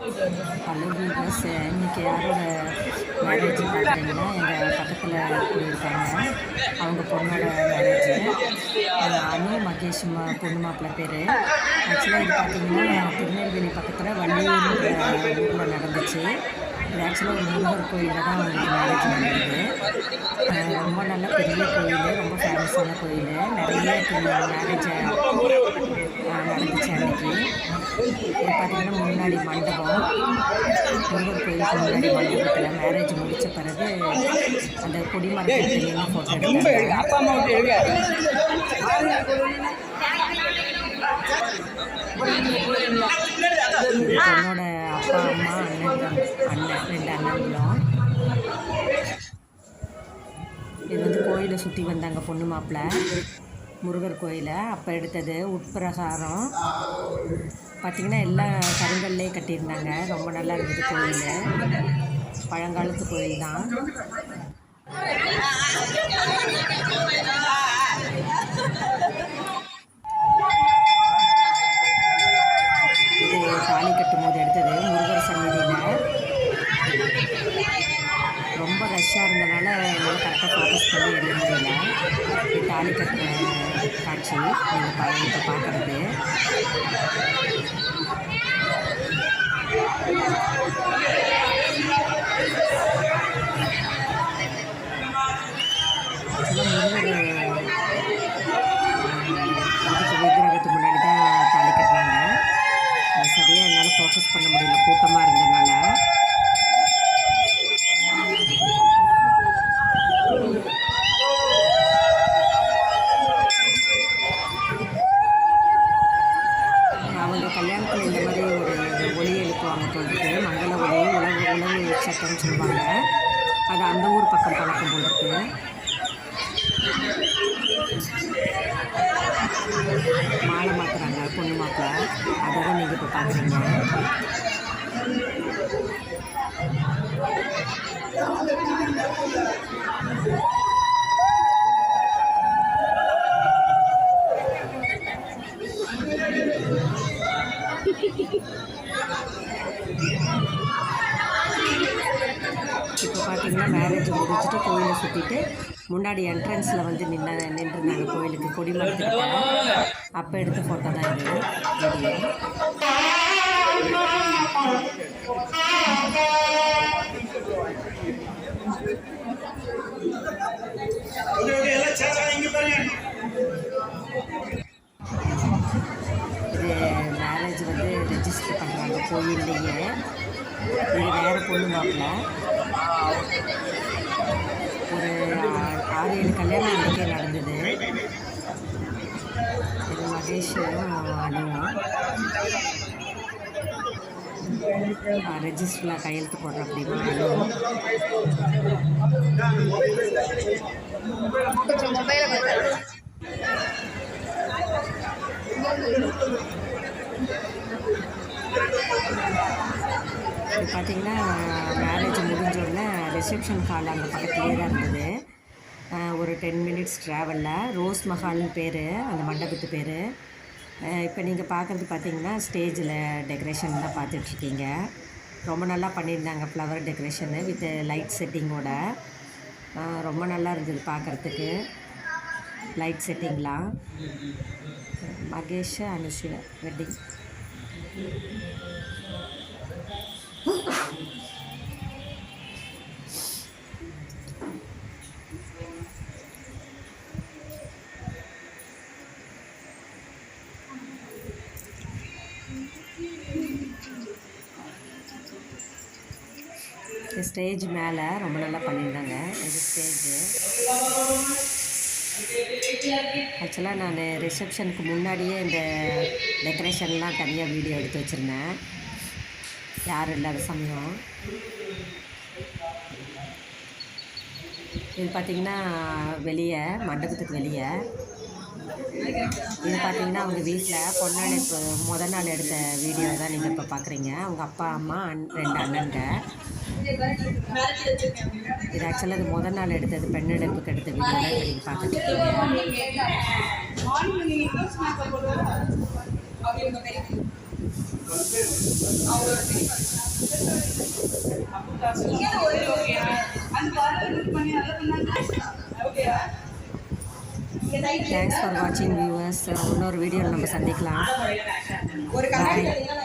Hello viewers இன்றைக்கி யாரோட marriage பார்த்தீங்கன்னா எங்கள் பக்கத்தில் குடியிருக்காங்க. அவங்க பொண்ணோட மேரேஜ் அனு மகேஷ் மா பொண்ணு மாப்பிள்ளை பேர். ஆக்சுவலாக இது பார்த்தீங்கன்னா திருநெல்வேலி பக்கத்தில் வள்ளியூர் ஊரில் நடந்துச்சு. இது ஆக்சுவலாக ஒரு முருகர் கோயிலில் தான் அவங்களுக்கு மேரேஜ் ரொம்ப நல்ல பெரிய கோயில் ரொம்ப ஃபேமஸான கோயில். நிறைய மேரேஜ் நடந்துச்சு அன்னைக்கு. இது பார்த்தீங்கன்னா முன்னாடி மண்டபம். முருகர் கோயிலுக்கு முன்னாடி மண்டபத்தில் மேரேஜ் முடித்த பிறகு அந்த கொடிமரத்தில் ஃபோட்டோ எடுத்தாங்க. அப்பா கோயிலை சுற்றி வந்தாங்க பொண்ணு மாப்பிள்ளை முருகர் கோயிலை. அப்போ எடுத்தது உட்பிரகாரம் பார்த்திங்கன்னா எல்லா கருங்கல்லே கட்டியிருந்தாங்க. ரொம்ப நல்லா இருந்தது கோயில். பழங்காலத்து கோயில் தான். ரொம்ப ரஷ்ஷாக இருந்தனால என்னால் கரெக்டாக ஃபோக்கஸ் பண்ணி எடுக்க முடியல தாலி கட்டுற காட்சி எங்கள் பா பார்க்குறது அவங்க இந்த மாதிரி ஒரு ஒளி எழுப்புவாங்க போட்டுருக்கு மங்கள ஒளி உழவு உழவு சட்டம்னு சொல்லுவாங்க. அது அந்த ஊர் பக்கம் பழக்கம் போட்டுருக்கு மாலை மாற்றுறாங்க பொண்ணு மாப்பிள்ள அதை தான் நீங்கள் இப்போ பார்க்குறீங்க. இப்போ பார்த்தீங்கன்னா மேரேஜ் முடிச்சுட்டு கோயிலை சுற்றிட்டு முன்னாடி என்ட்ரன்ஸில் வந்து நின்று நின்றுருந்தாங்க. கோயிலுக்கு கொடி அப்போ எடுத்த ஃபோட்டோ தான் இது. வீடியோ மேரேஜ் வந்து ரெஜிஸ்டர் பண்ணுறாங்க கோயில்லையே. இது வேறு பொண்ணு மாப்பிள்ள ஒரு ஆறு ஏழு கல்யாணம் அன்றைக்கே நடந்தது. இது மகேஷும் அனுவும் ரெஜிஸ்டரில் கையெழுத்து போடுற அப்படின்னா அனுவும் பார்த்தீங்கன்னா மேரேஜ் முடிஞ்ச உடனே ரிசப்ஷன் ஹால் அங்கே பக்கத்துலேயே தான் இருந்தது ஒரு டென் மினிட்ஸ் ட்ராவலில் ரோஸ் மஹால்னு பேர் அந்த மண்டபத்து பேர். இப்போ நீங்கள் பார்க்குறது பார்த்தீங்கன்னா ஸ்டேஜில் டெக்கரேஷன் தான் பார்த்துட்ருக்கீங்க. ரொம்ப நல்லா பண்ணியிருந்தாங்க ஃப்ளவர் டெக்கரேஷனு வித் லைட் செட்டிங்கோட ரொம்ப நல்லா இருந்தது பார்க்குறதுக்கு. லைட் செட்டிங்லாம் மகேஷ் அனுஷிய வெட்டிங் இந்த ஸ்டேஜ் மேலே ரொம்ப நல்லா பண்ணியிருந்தாங்க. இது ஸ்டேஜு ஆக்சுவலாக நான் ரிசப்ஷனுக்கு முன்னாடியே இந்த டெக்கரேஷன்லாம் தனியாக வீடியோ எடுத்து வச்சுருந்தேன். யாரும் இல்லாத சமயம். இது பார்த்திங்கன்னா வெளியே மண்டபத்துக்கு வெளியே. இது பார்த்தீங்கன்னா அவங்க வீட்டில் பொண்ணழைப்பு முத நாள் எடுத்த வீடியோ தான் நீங்கள் இப்போ பார்க்குறீங்க அவங்க அப்பா அம்மா அண் ரெண்டு அண்ணன்ங்க. இது ஆக்சுவலாக இது முத நாள் எடுத்தது பெண்ணெடுப்புக்கு எடுத்த வீடியோ தான் நீங்கள் பார்த்துட்டு இருக்கீங்க. தேங்க்ஸ் ஃபார் வாட்சிங் வியூவர்ஸ் இன்னொரு வீடியோவில் நம்ம சந்திக்கலாம். பாய்